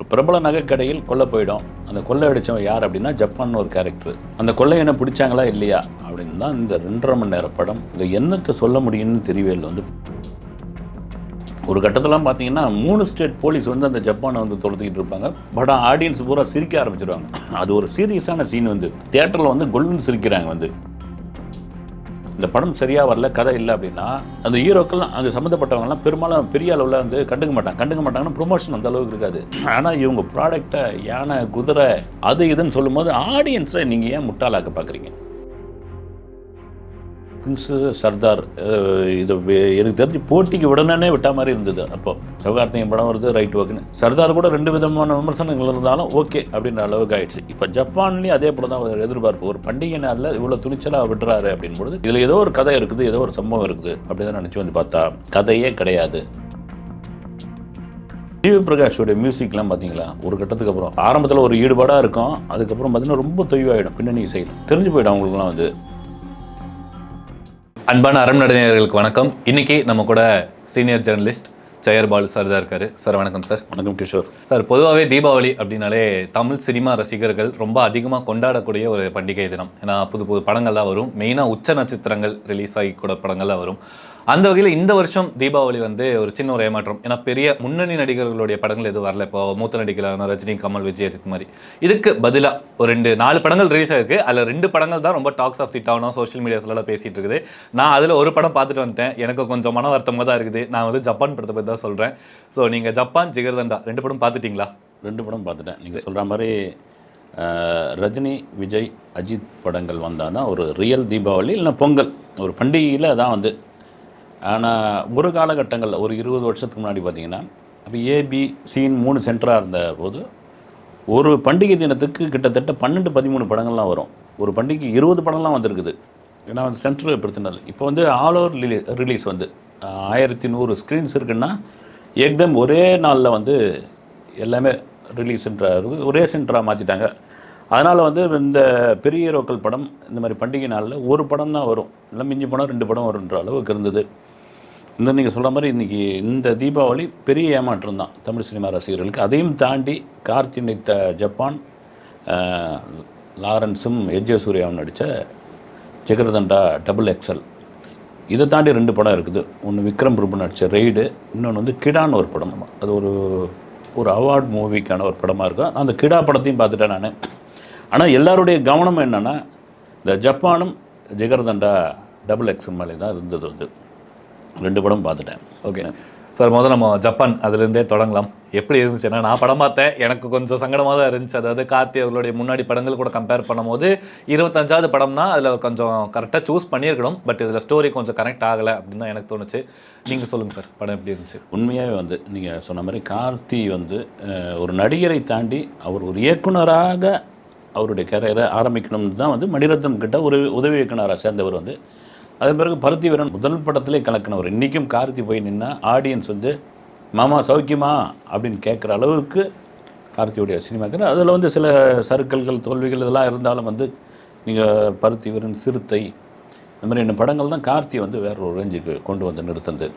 ஒரு பிரபல நகைக்கடையில் கொள்ளை போயிடும். அந்த கொள்ளை அடித்தவன் யார் அப்படின்னா ஜப்பான் ஒரு கேரக்டர் அந்த கொள்ளையனை பிடிச்சாங்களா இல்லையா அப்படின்னு தான் இந்த ரெண்டரை மணி நேர படம். இந்த என்னத்தை சொல்ல முடியும்னு தெரியவே இல்லை. வந்து ஒரு கட்டத்திலாம் பார்த்தீங்கன்னா மூணு ஸ்டேட் போலீஸ் வந்து அந்த ஜப்பானை வந்து தொடுத்துக்கிட்டு இருப்பாங்க. படம் ஆடியன்ஸ் பூரா சிரிக்க ஆரம்பிச்சிருவாங்க. அது ஒரு சீரியஸான சீன் வந்து. தியேட்டரில் வந்து கொல்லுன்னு சிரிக்கிறாங்க வந்து. இந்த படம் சரியாக வரல கதை இல்லை அப்படின்னா அந்த ஹீரோக்கள் அது சம்மந்தப்பட்டவங்கலாம் பெரும்பாலும் பெரிய அளவில் வந்து கண்டுக்க மாட்டாங்க. கண்டுக்க மாட்டாங்கன்னா ப்ரொமோஷன் அந்த அளவுக்கு இருக்காது. ஆனால் இவங்க ப்ராடக்டை யானை குதிரை அது இதுன்னு சொல்லும்போது ஆடியன்ஸை நீங்கள் ஏன் முட்டாளாக்க பார்க்குறீங்க பிரின்ஸு சர்தார் இது எனக்கு தெரிஞ்சு போட்டிக்கு உடனே விட்ட மாதிரி இருந்தது. அப்போ சிவகார்த்திகேயன் படம் வருது ரைட் ஓகேன்னு சர்தார் கூட ரெண்டு விதமான விமர்சனங்கள் இருந்தாலும் ஓகே அப்படின்ற அளவுக்கு ஆயிடுச்சு. இப்போ ஜப்பான்லேயும் அதே போல தான் ஒரு எதிர்பார்ப்பு. ஒரு பண்டிகை நாளில் இவ்வளோ துணிச்சலாக விடுறாரு அப்படின்பொழுது இதில் ஏதோ ஒரு கதை இருக்குது ஏதோ ஒரு சம்பவம் இருக்குது. அப்படி தான் நினச்சி வந்து பார்த்தா கதையே கிடையாது. டிவி பிரகாஷோட மியூசிக்லாம் பார்த்தீங்களா ஒரு கட்டத்துக்கு அப்புறம் ஆரம்பத்தில் ஒரு ஈடுபாடாக இருக்கும். அதுக்கப்புறம் பார்த்தீங்கன்னா ரொம்ப தொய்வாயிடும். பின்னணி இசையில் தெரிஞ்சு போயிடும் அவங்களுக்குலாம் வந்து அன்பான அறம் நடுநேயர்களுக்கு வணக்கம். இன்னைக்கு நம்ம கூட சீனியர் ஜெர்னலிஸ்ட் ஜெயர்பால் சார் தான் இருக்காரு. சார் வணக்கம் சார். வணக்கம் கிஷோர். சார் பொதுவாகவே தீபாவளி அப்படின்னாலே தமிழ் சினிமா ரசிகர்கள் ரொம்ப அதிகமாக கொண்டாடக்கூடிய ஒரு பண்டிகை தினம். ஏன்னா புது புது படங்கள்லாம் வரும். மெயினாக உச்ச நட்சத்திரங்கள் ரிலீஸ் ஆகி கூட படங்கள்லாம் வரும். அந்த வகையில் இந்த வருஷம் தீபாவளி வந்து ஒரு சின்ன ஒரு ஏமாற்றம். ஏன்னா பெரிய முன்னணி நடிகர்களுடைய படங்கள் எதுவும் வரல. இப்போ மூத்த நடிகர்களான ரஜினி கமல் விஜய் அஜித் மாதிரி. இதுக்கு பதிலாக ஒரு ரெண்டு நாலு படங்கள் ரிலீஸ் ஆயிருக்கு. அதில் ரெண்டு படங்கள் தான் ரொம்ப டாக்ஸ் ஆஃப் தி டவுனோ சோஷியல் மீடியாஸ்லாம் பேசிட்டு இருக்குது. நான் அதில் ஒரு படம் பார்த்துட்டு வந்துட்டேன். எனக்கு கொஞ்சம் மன வருத்தமாக தான் இருக்குது. நான் வந்து ஜப்பான் படத்தை பற்றி தான் சொல்கிறேன் ஸோ நீங்கள் ஜப்பான் ஜிகர்தண்டா ரெண்டு படம் பார்த்துட்டீங்களா? ரெண்டு படம் பார்த்துட்டேன். நீங்கள் சொல்கிற மாதிரி ரஜினி விஜய் அஜித் படங்கள் வந்தால் தான் ஒரு ரியல் தீபாவளி இல்லைன்னா பொங்கல். ஒரு பண்டிகையில் தான் வந்து ஆனால் ஒரு காலகட்டங்களில் ஒரு இருபது வருஷத்துக்கு முன்னாடி பார்த்தீங்கன்னா அப்போ ஏபி சீன் மூணு சென்டராக இருந்த போது ஒரு பண்டிகை தினத்துக்கு கிட்டத்தட்ட பன்னெண்டு பதிமூணு படங்கள்லாம் வரும். ஒரு பண்டிகை இருபது படம்லாம் வந்திருக்குது. ஏன்னா வந்து சென்டர் பிரச்சனை இல்லை. இப்போ வந்து ஆல் ஓவர் ரிலீஸ் வந்து ஆயிரத்தி நூறு ஸ்க்ரீன்ஸ் இருக்குன்னா ஏக்தம் ஒரே நாளில் வந்து எல்லாமே ரிலீஸ்ன்ற ஒரே சென்டராக மாற்றிட்டாங்க அதனால் வந்து இந்த பெரிய ஹீரோக்கள் படம் இந்த மாதிரி பண்டிகை நாளில் ஒரு படம் தான் வரும். இல்லை மிஞ்சி போனால் ரெண்டு படம் வருன்ற அளவுக்கு இருந்தது. இந்த நீங்கள் சொல்கிற மாதிரி இன்றைக்கி இந்த தீபாவளி பெரிய ஏமாற்றம் தான் தமிழ் சினிமா ரசிகர்களுக்கு. அதையும் தாண்டி கார்த்தி நடித்த ஜப்பான் லாரன்ஸும் எஜ்ஜே சூர்யாவும் நடித்த ஜெகரதண்டா டபுள் எக்ஸல் இதை தாண்டி ரெண்டு படம் இருக்குது. ஒன்று விக்ரம் பிரபு நடித்த ரெய்டு இன்னொன்று வந்து கிடான்னு ஒரு படம். அது ஒரு ஒரு அவார்ட் மூவிக்கான ஒரு படமாக இருக்கும். அந்த கிடா படத்தையும் பார்த்துட்டேன் நான். ஆனால் எல்லாருடைய கவனம் என்னென்னா இந்த ஜப்பானும் ஜிகர்தண்டா டபுள் எக்ஸ் மேலே தான் இருந்தது வந்து. ரெண்டு படம் பார்த்துட்டேன். ஓகே. சார் முதல்ல நம்ம ஜப்பான் அதுலேருந்தே தொடங்கலாம். எப்படி இருந்துச்சுன்னா நான் படம் பார்த்தேன். எனக்கு கொஞ்சம் சங்கடமாக தான் இருந்துச்சு. அதாவது கார்த்தி அவர்களுடைய முன்னாடி படங்கள் கூட கம்பேர் பண்ணும்போது இருபத்தஞ்சாவது படம்னா அதில் கொஞ்சம் கரெக்டாக சூஸ் பண்ணியிருக்கணும். பட் இதில் ஸ்டோரி கொஞ்சம் கனெக்ட் ஆகலை அப்படின்னு தான் எனக்கு தோணுச்சு. நீங்கள் சொல்லுங்கள் சார் படம் எப்படி இருந்துச்சு? உண்மையாகவே வந்து நீங்கள் சொன்ன மாதிரி கார்த்தி வந்து ஒரு நடிகரை தாண்டி அவர் ஒரு இயக்குனராக அவருடைய கேரியரை ஆரம்பிக்கணும்னு தான் வந்து மணிரத்னம் கிட்ட ஒரு உதவி இயக்குனராக சேர்ந்தவர் வந்து அதன் பிறகு பருத்தி வீரன் முதல் படத்திலே கலக்கினவர். இன்றைக்கும் கார்த்தி போய் நின்னா ஆடியன்ஸ் வந்து மாமா சௌக்கியமா? அப்படின்னு கேட்குற அளவுக்கு கார்த்தியுடைய சினிமாக்கள் அதில் வந்து சில சறுக்கல்கள் தோல்விகள் இதெல்லாம் இருந்தாலும் வந்து நீங்கள் பருத்தி வீரன் சிறுத்தை இந்த மாதிரி படங்கள் தான் கார்த்தி வந்து வேற ஒரு ரேஞ்சுக்கு கொண்டு வந்து நிறுத்தது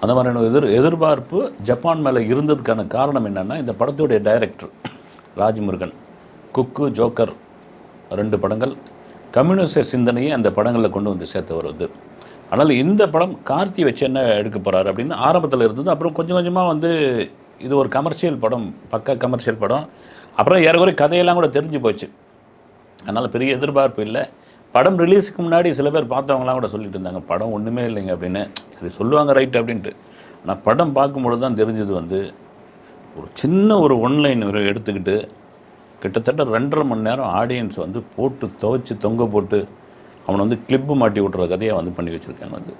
அந்த மாதிரியான எதிர் எதிர்பார்ப்பு ஜப்பான் மேலே இருந்ததுக்கான காரணம் என்னென்னா இந்த படத்துடைய டைரக்டர் ராஜ்முருகன் குக்கு ஜோக்கர் ரெண்டு படங்கள். கம்யூனிச சிந்தனையை அந்த படங்களில் கொண்டு வந்து சேர்த்தவர் வந்து. ஆனால் இந்த படம் கார்த்தி வச்சு என்ன எடுக்க போகிறாரு அப்படின்னு ஆரம்பத்தில் இருந்தது அப்புறம் கொஞ்சம் கொஞ்சமாக வந்து இது ஒரு கமர்ஷியல் படம் பக்கா கமர்ஷியல் படம். அப்புறம் ஏறக்குறைய கதையெல்லாம் கூட தெரிஞ்சு போச்சு. அதனால் பெரிய எதிர்பார்ப்பு இல்லை. படம் ரிலீஸுக்கு முன்னாடி சில பேர் பார்த்தவங்களாம் கூட சொல்லிட்டு இருந்தாங்க படம் ஒன்றுமே இல்லைங்க அப்படின்னு. சரி சொல்லுவாங்க ரைட் அப்படின்ட்டு. ஆனால் படம் பார்க்கும்பொழுது தான் தெரிஞ்சது வந்து ஒரு சின்ன ஒரு ஒன்லைன் எடுத்துக்கிட்டு கிட்டத்தட்ட ரெண்டரை மணி நேரம் ஆடியன்ஸ் வந்து போட்டு துவைச்சி தொங்க போட்டு அவனை வந்து கிளிப்பு மாட்டி விட்ற கதையை வந்து பண்ணி வச்சுருக்காங்க வந்து.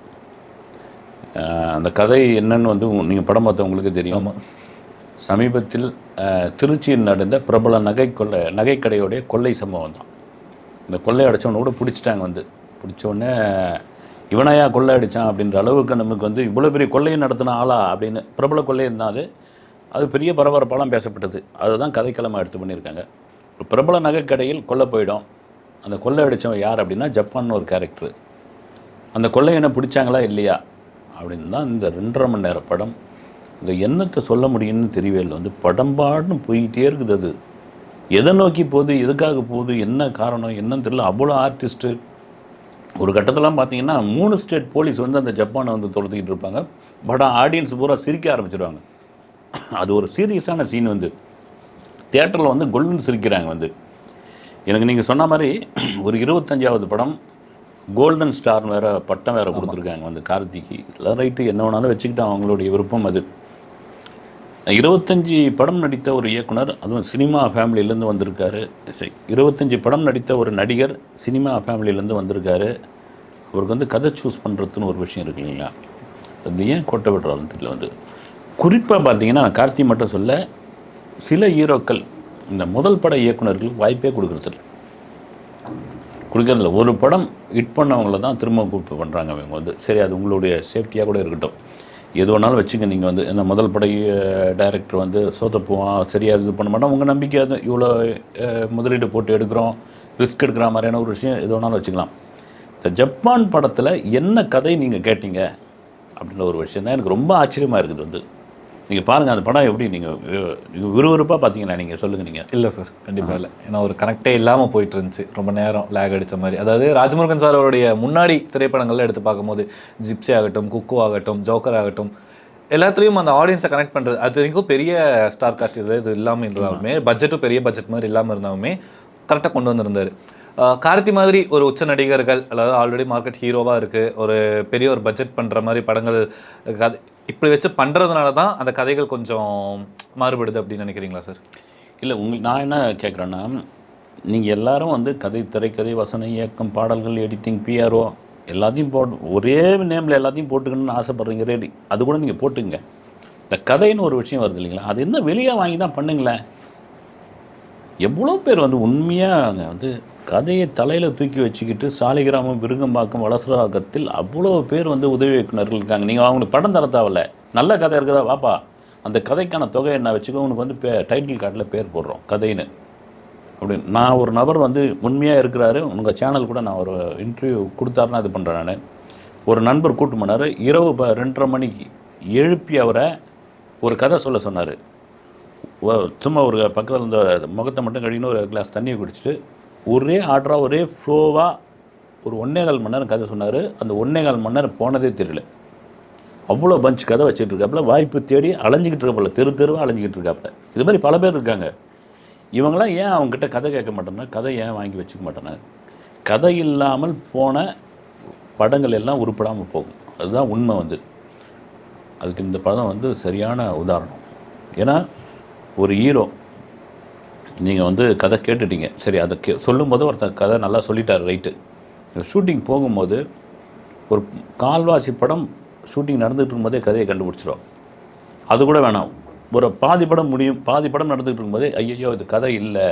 அந்த கதை என்னன்னு வந்து நீங்கள் படம் பார்த்தவங்களுக்கு தெரியும். சமீபத்தில் திருச்சியில் நடந்த பிரபல நகை கொள்ளை நகைக்கடையோடைய கொள்ளை சம்பவம் தான். இந்த கொள்ளை அடித்தவனை கூட பிடிச்சிட்டாங்க வந்து. பிடிச்ச உடனே இவனையா கொள்ளை அடித்தான் அப்படின்ற அளவுக்கு நமக்கு வந்து இவ்வளோ பெரிய கொள்ளையை நடத்தின ஆளா அப்படின்னு பிரபல கொள்ளை இருந்தால் அது. அது பெரிய பரபரப்பாலாம் பேசப்பட்டது. அதுதான் கதைக்களமாக எடுத்து பண்ணியிருக்காங்க. ஒரு பிரபல நகைக்கடையில் கொல்லை போயிடும். அந்த கொள்ளை அடித்தவன் யார் அப்படின்னா ஜப்பான் ஒரு கேரக்டர் அந்த கொள்ளையனை பிடிச்சாங்களா இல்லையா? அப்படின்னு தான் இந்த ரெண்டரை மணி நேர படம். இந்த என்னத்தை சொல்ல முடியும்னு தெரியவே இல்லை. வந்து படம்பாடுன்னு போய்கிட்டே இருக்குது அது. எதை நோக்கி போகுது? எதுக்காக போகுது? என்ன காரணம்? என்னன்னு தெரியல. அவ்வளோ ஆர்டிஸ்ட்டு ஒரு கட்டத்திலாம் பார்த்தீங்கன்னா மூணு ஸ்டேட் போலீஸ் வந்து அந்த ஜப்பானை வந்து துரத்திக்கிட்டு இருப்பாங்க. படம் ஆடியன்ஸ் பூரா சிரிக்க ஆரம்பிச்சிடுவாங்க அது ஒரு சீரியஸான சீன் வந்து. தியேட்டரில் வந்து கொல்லுன்னு சிரிக்கிறாங்க வந்து. எனக்கு நீங்கள் சொன்ன மாதிரி ஒரு இருபத்தஞ்சாவது படம் கோல்டன் ஸ்டார் வேற பட்டம் வேற கொடுத்துருக்காங்க வந்து கார்த்திக்கு. எல்லாம் ரைட்டு என்ன வேணாலும் வச்சுக்கிட்டு அவங்களுடைய விருப்பம் அது. இருபத்தஞ்சி படம் நடித்த ஒரு இயக்குனர் அதுவும் சினிமா ஃபேமிலியிலேருந்து வந்திருக்காரு. சரி இருபத்தஞ்சி படம் நடித்த ஒரு நடிகர் சினிமா ஃபேமிலியிலேருந்து வந்திருக்காரு. அவருக்கு வந்து கதை சூஸ் பண்ணுறதுன்னு ஒரு விஷயம் இருக்கு இல்லைங்களா? அது ஏன் கோட்டை விடுறாருன்னு தெரியல வந்து. குறிப்பாக பார்த்தீங்கன்னா நான் கார்த்தி மட்டும் சொல்ல சில ஹீரோக்கள் இந்த முதல் பட இயக்குனர்களுக்கு வாய்ப்பே கொடுக்குறதில்ல. கொடுக்கறதில்ல. ஒரு படம் ஹிட் பண்ணவங்கள தான் திரும்ப கூப்பிட்டு பண்ணுறாங்க அவங்க வந்து. சரி அது உங்களுடைய சேஃப்டியாக கூட இருக்கட்டும். எது வேணாலும் வச்சுங்க நீங்கள் வந்து என்ன முதல் படை டைரக்டர் வந்து சோத்தப்போவான் சரியாக இது பண்ண மாட்டோம் உங்கள் நம்பிக்கை அது இவ்வளோ முதலீடு போட்டு எடுக்கிறோம் ரிஸ்க் எடுக்கிற மாதிரியான ஒரு விஷயம் எது வேணாலும் வச்சுக்கலாம். இந்த ஜப்பான் படத்தில் என்ன கதை நீங்கள் கேட்டீங்க? அப்படின்ற ஒரு விஷயம் தான் எனக்கு ரொம்ப ஆச்சரியமாக இருக்குது வந்து. நீங்கள் பாருங்கள் அந்த படம் எப்படி நீங்கள் விறுவிறுப்பாக பார்த்தீங்கன்னா நீங்கள் சொல்லுங்கள் நீங்கள் இல்லை சார் கண்டிப்பாக இல்லை. ஏன்னா ஒரு கனெக்டே இல்லாமல் போயிட்டு இருந்துச்சு ரொம்ப நேரம் லேக் அடிச்ச மாதிரி. அதாவது ராஜமுருகன் சார் அவருடைய முன்னாடி திரைப்படங்கள்ல எடுத்து பார்க்கும்போது ஜிப்சி ஆகட்டும் குக்கு ஆகட்டும் ஜோக்கர் ஆகட்டும் எல்லாத்துலேயும் அந்த ஆடியன்ஸை கனெக்ட் பண்ணுறது அது வரைக்கும் பெரிய ஸ்டார் காஸ்ட் இது இது இல்லாமல் இருந்தாலுமே பட்ஜெட்டும் பெரிய பட்ஜெட் மாதிரி இல்லாமல் இருந்தாலுமே கரெக்டாக கொண்டு வந்திருந்தாரு. கார்த்தி மாதிரி ஒரு உச்ச நடிகர்கள் அதாவது ஆல்ரெடி மார்க்கெட் ஹீரோவாக இருக்குது ஒரு பெரிய ஒரு பட்ஜெட் பண்ணுற மாதிரி படங்கள் இப்படி வச்சு பண்ணுறதுனால தான் அந்த கதைகள் கொஞ்சம் மாறுபடுது அப்படின்னு நினைக்கிறீங்களா சார்? இல்லை உங்களுக்கு நான் என்ன கேட்குறேன்னா நீங்கள் எல்லாரும் வந்து கதை திரைக்கதை வசனம் இயக்கம் பாடல்கள் எடிட்டிங் பிஆர்ஓ எல்லாத்தையும் போட்டு ஒரே நேமில் எல்லாத்தையும் போட்டுக்கணும்னு ஆசைப்பட்றீங்க ரெடி அது கூட நீங்கள் போட்டுங்க. இந்த கதைன்னு ஒரு விஷயம் வருது இல்லைங்களா அது என்ன வெளியே வாங்கி தான் பண்ணுங்களேன்? எவ்வளோ பேர் வந்து உண்மையாக வந்து கதையை தலையில் தூக்கி வச்சுக்கிட்டு சாலிகிராமம் விருகம்பாக்கம் வளசராகத்தில் அவ்வளோ பேர் வந்து உதவி இயக்குனர்கள் இருக்காங்க. நீங்கள் அவங்களுக்கு படம் தர தேவையில்ல நல்ல கதை இருக்குதா? வாப்பா. அந்த கதைக்கான தொகை என்ன வச்சுக்கோ உனக்கு வந்து பே டைட்டில் கார்டில் பேர் போடுறோம். கதைன்னு. அப்படின்னு நான் ஒரு நபர் வந்து உண்மையாக இருக்கிறாரு. உங்கள் சேனல் கூட நான் ஒரு இன்டர்வியூ கொடுத்தாருன்னா இது பண்ணுறேன் நான். ஒரு நண்பர் கூட்டு போனார். இரவு ப ரெண்டரை மணிக்கு எழுப்பி அவரை ஒரு கதை சொல்ல சொன்னார். சும்மா ஒரு பக்கத்தில் இருந்த முகத்தை மட்டும் கழிக்கணும் ஒரு கிளாஸ் தண்ணியை குடிச்சிட்டு ஒரே ஆர்டராக ஒரே ஃப்ளோவாக ஒரு ஒன்னே கால் மணி நேரம் கதை சொன்னார். அந்த ஒன்னே கால் மணி நேரம் போனதே தெரியல. அவ்வளோ பஞ்ச் கதை வச்சுட்டு இருக்காப்புல. வாய்ப்பு தேடி அலைஞ்சிக்கிட்டு இருக்காப்புல. தெரு தெருவாக அலைஞ்சிக்கிட்டு இருக்காப்புல. இது மாதிரி பல பேர் இருக்காங்க. இவங்களாம் ஏன் அவங்ககிட்ட கதை கேட்க மாட்டேன்னா கதை ஏன் வாங்கி வச்சுக்க மாட்டேன்னா கதை இல்லாமல் போன படங்கள் எல்லாம் உருப்படாமல் போகும். அதுதான் உண்மை வந்து. அதுக்கு இந்த படம் வந்து சரியான உதாரணம். ஏன்னா ஒரு ஹீரோ நீங்கள் வந்து கதை கேட்டுட்டீங்க. சரி அதை கே சொல்லும்போது ஒருத்தர் கதை நல்லா சொல்லிட்டார் ரைட்டு. ஷூட்டிங் போகும்போது ஒரு கால்வாசி படம் ஷூட்டிங் நடந்துகிட்டு இருக்கும்போதே கதையை கண்டுபிடிச்சிடும் அது கூட வேணாம். ஒரு பாதி படம் முடியும் பாதி படம் நடந்துகிட்டு இருக்கும்போதே ஐயோ இது கதை இல்லை.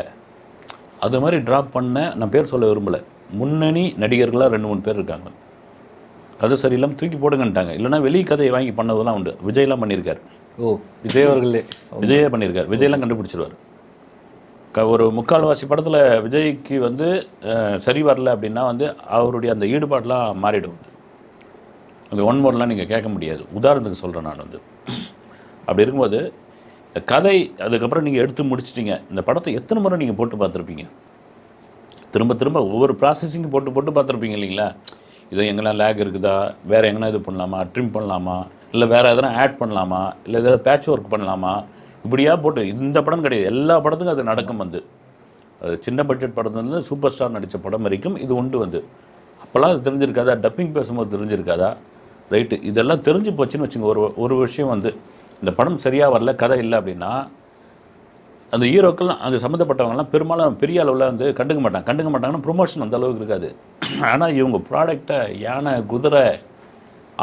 அது மாதிரி ட்ராப் பண்ண நான் பேர் சொல்ல விரும்பலை. முன்னணி நடிகர்களாக ரெண்டு மூணு பேர் இருக்காங்க. கதை சரியில்லாமல் தூக்கி போடுங்கன்ட்டாங்க. இல்லைன்னா வெளி கதையை வாங்கி பண்ணதெல்லாம் உண்டு. விஜய்லாம் பண்ணியிருக்காரு. ஓ விஜய் அவர்களே. விஜயே பண்ணியிருக்காரு. விஜய்லாம் கண்டுபிடிச்சிருவார். க ஒரு முக்கால்வாசி படத்தில் விஜய்க்கு வந்து சரி வரல அப்படின்னா வந்து அவருடைய அந்த ஈடுபாடெலாம் மாறிடும். அந்த ஒன் மோர்லாம் நீங்கள் கேட்க முடியாது. உதாரணத்துக்கு சொல்கிறேன் நான் வந்து. அப்படி இருக்கும்போது கதை அதுக்கப்புறம் நீங்கள் எடுத்து முடிச்சிட்டிங்க. இந்த படத்தை எத்தனை முறை நீங்கள் போட்டு பார்த்துருப்பீங்க? திரும்ப திரும்ப ஒவ்வொரு ப்ராசஸிங்கும் போட்டு போட்டு பார்த்துருப்பீங்க இல்லைங்களா? இது எங்கெல்லாம் லேக் இருக்குதா? வேறு எங்கன்னா இது பண்ணலாமா? ட்ரிம் பண்ணலாமா? இல்லை வேறு எதனா ஆட் பண்ணலாமா? இல்லை எதாவது பேட்ச் ஒர்க் பண்ணலாமா? இப்படியா போட்டு இந்த படம் கிடையாது. எல்லா படத்துக்கும் அது நடக்கும் வந்து. அது சின்ன பட்ஜெட் படத்துலேருந்து சூப்பர் ஸ்டார் நடித்த படம் வரைக்கும் இது உண்டு வந்து. அப்போல்லாம் அது தெரிஞ்சிருக்காதா? டப்பிங் பேசும்போது தெரிஞ்சிருக்காதா? ரைட்டு இதெல்லாம் தெரிஞ்சு போச்சுன்னு வச்சுங்க ஒரு ஒரு விஷயம் வந்து. இந்த படம் சரியாக வரல கதை இல்லை அப்படின்னா அந்த ஹீரோக்கெல்லாம் அது சம்மந்தப்பட்டவங்கலாம் பெரும்பாலும் பெரிய அளவில் வந்து கண்டுக்க மாட்டாங்க. கண்டுக்க மாட்டாங்கன்னா ப்ரொமோஷன் அந்த அளவுக்கு இருக்காது. ஆனால் இவங்க ப்ராடக்டை யானை குதிரை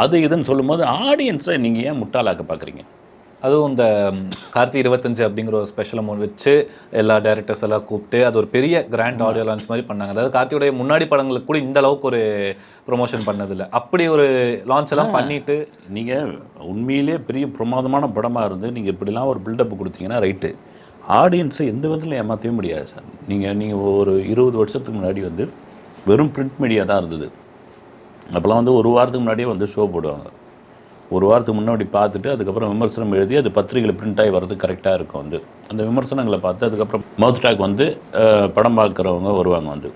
அது இதுன்னு சொல்லும்போது ஆடியன்ஸை நீங்கள் ஏன் முட்டாளாக்க பார்க்குறீங்க அதுவும் இந்த கார்த்தி இருபத்தஞ்சு அப்படிங்கிற ஒரு ஸ்பெஷல் அமௌண்ட் வச்சு எல்லா டேரக்டர்ஸ் எல்லாம் கூப்பிட்டு அது ஒரு பெரிய கிராண்ட் ஆடியோ லான்ச் மாதிரி பண்ணாங்க. அதாவது கார்த்தியோடைய முன்னாடி படங்களுக்கு கூட இந்த அளவுக்கு ஒரு ப்ரொமோஷன் பண்ணதில்லை. அப்படி ஒரு லான்ச் எல்லாம் பண்ணிட்டு நீங்கள் உண்மையிலே பெரிய பிரமாதமான படமாக இருந்து நீங்கள் இப்படிலாம் ஒரு பில்டப் கொடுத்தீங்கன்னா ரைட்டு ஆடியன்ஸை எந்த விதத்தில் ஏமாற்றவே முடியாது சார். நீங்கள் நீங்கள் ஒரு இருபது வருஷத்துக்கு முன்னாடி வந்து வெறும் பிரிண்ட் மீடியா தான் இருந்தது. அப்போல்லாம் வந்து ஒரு வாரத்துக்கு முன்னாடியே வந்து ஷோ போடுவாங்க. ஒரு வாரத்துக்கு முன்னாடி பார்த்துட்டு அதுக்கப்புறம் விமர்சனம் எழுதி அது பத்திரிகையில் பிரிண்ட் ஆகி வர்றது கரெக்டாக இருக்கும் வந்து. அந்த விமர்சனங்களை பார்த்து அதுக்கப்புறம் மவுத் டாக் வந்து படம் பார்க்குறவங்க வருவாங்க வந்து.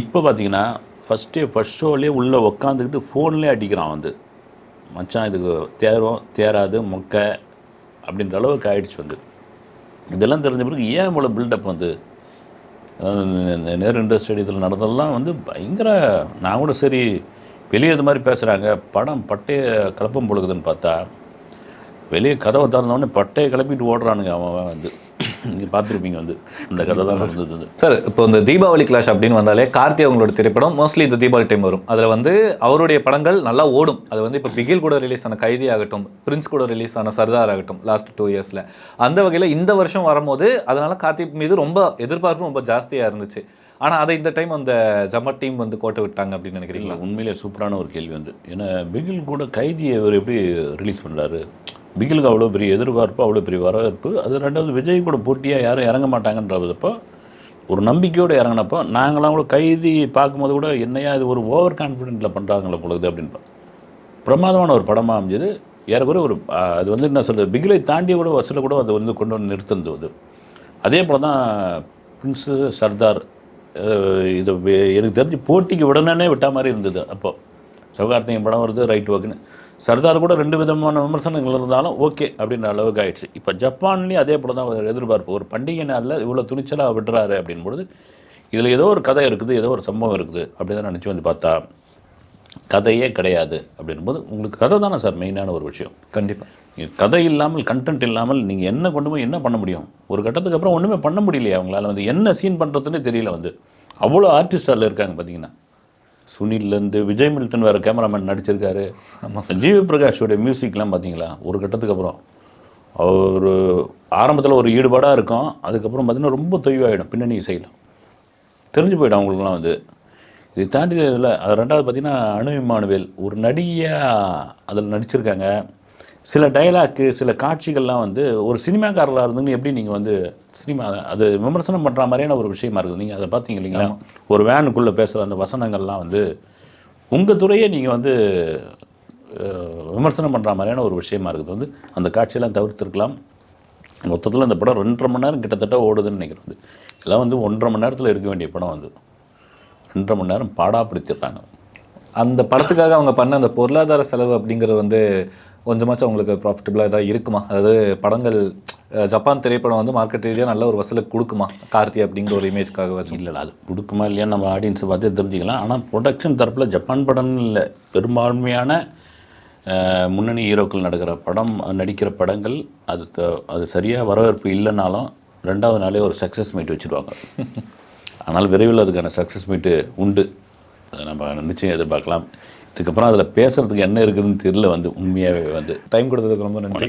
இப்போ பார்த்தீங்கன்னா ஃபஸ்ட்டே ஃபஸ்ட் ஷோலேயே உள்ளே உக்காந்துக்கிட்டு ஃபோன்லேயே அடிக்கிறான் வந்து. மச்சான் இதுக்கு தேரும் தேராது மொக்கை அப்படின்ற அளவுக்கு ஆயிடுச்சு வந்து. இதெல்லாம் தெரிஞ்ச பிறகு ஏன் இவ்வளோ பில்டப் வந்து? இந்த நேரு இண்டஸ்ட்ரி ஸ்டேடியத்தில் நடந்ததெல்லாம் வந்து பயங்கர நான் கூட சரி வெளியே இது மாதிரி பேசுகிறாங்க படம் பட்டைய கிளப்பம் பொழுகுதுன்னு பார்த்தா வெளியே கதவை திறந்தோடனே பட்டையை கிளப்பிட்டு ஓடுறானுங்க அவன் வந்து. நீங்கள் பார்த்துருப்பீங்க வந்து. இந்த கதை தான் வந்து. சார் இப்போ இந்த தீபாவளி கிளாஷ் அப்படின்னு வந்தாலே கார்த்தி அவங்களோட திரைப்படம் மோஸ்ட்லி இந்த தீபாவளி டைம் வரும். அதில் வந்து அவருடைய படங்கள் நல்லா ஓடும். அது வந்து இப்போ பிகில் கூட ரிலீஸ் ஆன கைதி ஆகட்டும் பிரின்ஸ் கூட ரிலீஸ் ஆன சர்தார் ஆகட்டும் லாஸ்ட் டூ இயர்ஸில் அந்த வகையில் இந்த வருஷம் வரும்போது அதனால கார்த்திக் மீது ரொம்ப எதிர்பார்ப்பும் ரொம்ப ஜாஸ்தியாக இருந்துச்சு. ஆனால் அதை இந்த டைம் அந்த ஜமர் டீம் வந்து கோட்டை விட்டாங்க அப்படின்னு நினைக்கிறீங்களா? உண்மையிலே சூப்பரான ஒரு கேள்வி வந்து. ஏன்னா பிகில் கூட கைதியை இவர் எப்படி ரிலீஸ் பண்ணுறாரு பிகிலுக்கு அவ்வளோ பெரிய எதிர்பார்ப்பு அவ்வளோ பெரிய வரவேற்பு. அது ரெண்டாவது விஜய் கூட போட்டியாக யாரும் இறங்க மாட்டாங்கன்றப்போ ஒரு நம்பிக்கையோடு இறங்கினப்போ நாங்களாம் கூட கைதி பார்க்கும்போது கூட என்னையா இது ஒரு ஓவர் கான்ஃபிடென்ட்டில் பண்ணுறாங்களே பொழுது அப்படின்னு பிரமாதமான ஒரு படமாக அமைஞ்சது. ஏறக்குறைய ஒரு அது வந்து என்ன சொல்கிறது பிகிலை தாண்டிய கூட வசூலை கூட அதை வந்து கொண்டு வந்து நிறுத்துனது அது அதே போல் தான் பிரின்ஸு சர்தார் இது எனக்கு தெரிஞ்சு போட்டிக்கு உடனே விட்டா மாதிரி இருந்தது அப்போ. சிவகார்த்திகேயன் படம் வருது ரைட் ஓகேன்னு சர்தார் கூட ரெண்டு விதமான விமர்சனங்கள் இருந்தாலும் ஓகே அப்படின்ற அளவுக்கு ஆயிடுச்சு. இப்போ ஜப்பான்லேயும் அதே போல் தான் ஒரு எதிர்பார்ப்பு. ஒரு பண்டிகை நாளில் இவ்வளோ துணிச்சலாக விடுறாரு அப்படின்பொழுது இதில் ஏதோ ஒரு கதை இருக்குது ஏதோ ஒரு சம்பவம் இருக்குது அப்படி தான் நினச்சி வந்து பார்த்தா கதையே கிடையாது அப்படின்போது உங்களுக்கு கதை தானே சார் மெயினான ஒரு விஷயம். கண்டிப்பாக கதை இல்லாமல் கண்டென்ட் இல்லாமல் நீங்கள் என்ன கொண்டு போய் என்ன பண்ண முடியும்? ஒரு கட்டத்துக்கு அப்புறம் ஒன்றுமே பண்ண முடியலையே அவங்களால. வந்து என்ன சீன் பண்ணுறதுன்னு தெரியல வந்து. அவ்வளோ ஆர்டிஸ்ட் அதில் இருக்காங்க பார்த்தீங்கன்னா சுனில்லேருந்து விஜய் மில்டன் வேறு கேமராமேன் நடிச்சிருக்காரு. ஆமாம் ஜிவி பிரகாஷோடைய மியூசிக்லாம் பார்த்தீங்களா ஒரு கட்டத்துக்கு அப்புறம். அவர் ஆரம்பத்தில் ஒரு ஈடுபாடாக இருக்கும். அதுக்கப்புறம் பார்த்தீங்கன்னா ரொம்ப தொய்வாயிடும் பின்னணி இசையில். தெரிஞ்சு போயிடும் அவங்களுக்குலாம் வந்து. இதை தாண்டி இதில் அது ரெண்டாவது பார்த்தீங்கன்னா அணு இமானுவேல் ஒரு நடிகையாக அதில் நடிச்சிருக்காங்க. சில டயலாக்கு சில காட்சிகள்லாம் வந்து ஒரு சினிமாக்காரராக இருந்துன்னு எப்படி நீங்கள் வந்து சினிமா அது விமர்சனம் பண்ணுற மாதிரியான ஒரு விஷயமா இருக்குது. நீங்கள் அதை பார்த்தீங்க இல்லைங்களா? ஒரு வேனுக்குள்ளே பேசுகிற அந்த வசனங்கள்லாம் வந்து உங்கள் துறையே நீங்கள் வந்து விமர்சனம் பண்ணுற மாதிரியான ஒரு விஷயமா இருக்குது. வந்து அந்த காட்சியெல்லாம் தவிர்த்திருக்கலாம். மொத்தத்தில் இந்த படம் ரெண்டரை மணி நேரம் கிட்டத்தட்ட ஓடுதுன்னு நினைக்கிறேன். வந்து இதெல்லாம் வந்து ஒன்றரை மணி நேரத்தில் எடுக்க வேண்டிய படம் வந்து. ரெண்டரை மணி நேரம் பாடாப்படுத்திடுறாங்க அந்த படத்துக்காக அவங்க பண்ண அந்த பொருளாதார செலவு அப்படிங்கிறது வந்து கொஞ்சமாச்சும் அவங்களுக்கு ப்ராஃபிட்டபுளாக தான் இருக்குமா? அதாவது படங்கள் ஜப்பான் திரைப்படம் வந்து மார்க்கெட் ரீதியாக நல்ல ஒரு வசூலுக்கு கொடுக்குமா? கார்த்தி அப்படிங்கிற ஒரு இமேஜ்க்காக வச்சு இல்லை அது கொடுக்குமா இல்லையா நம்ம ஆடியன்ஸை பார்த்து தெரிஞ்சுக்கலாம். ஆனால் ப்ரொடக்ஷன் தரப்பில் ஜப்பான் படம்னு இல்லை. பெரும்பான்மையான முன்னணி ஹீரோக்கள் நடக்கிற படம் நடிக்கிற படங்கள் அது த- அது சரியாக வரவேற்பு இல்லைனாலும் ரெண்டாவது நாளே ஒரு சக்ஸஸ் மீட் வச்சுருவாங்க. ஆனால் விரைவில் அதுக்கான சக்ஸஸ் மீட்டு உண்டு. அதை நம்ம நிச்சயம் எதிர்பார்க்கலாம். இதுக்கப்புறம் அதில் பேசுகிறதுக்கு என்ன இருக்குதுன்னு தெரியல வந்து உண்மையாகவே வந்து. டைம் கொடுத்ததுக்கு ரொம்ப நன்றி.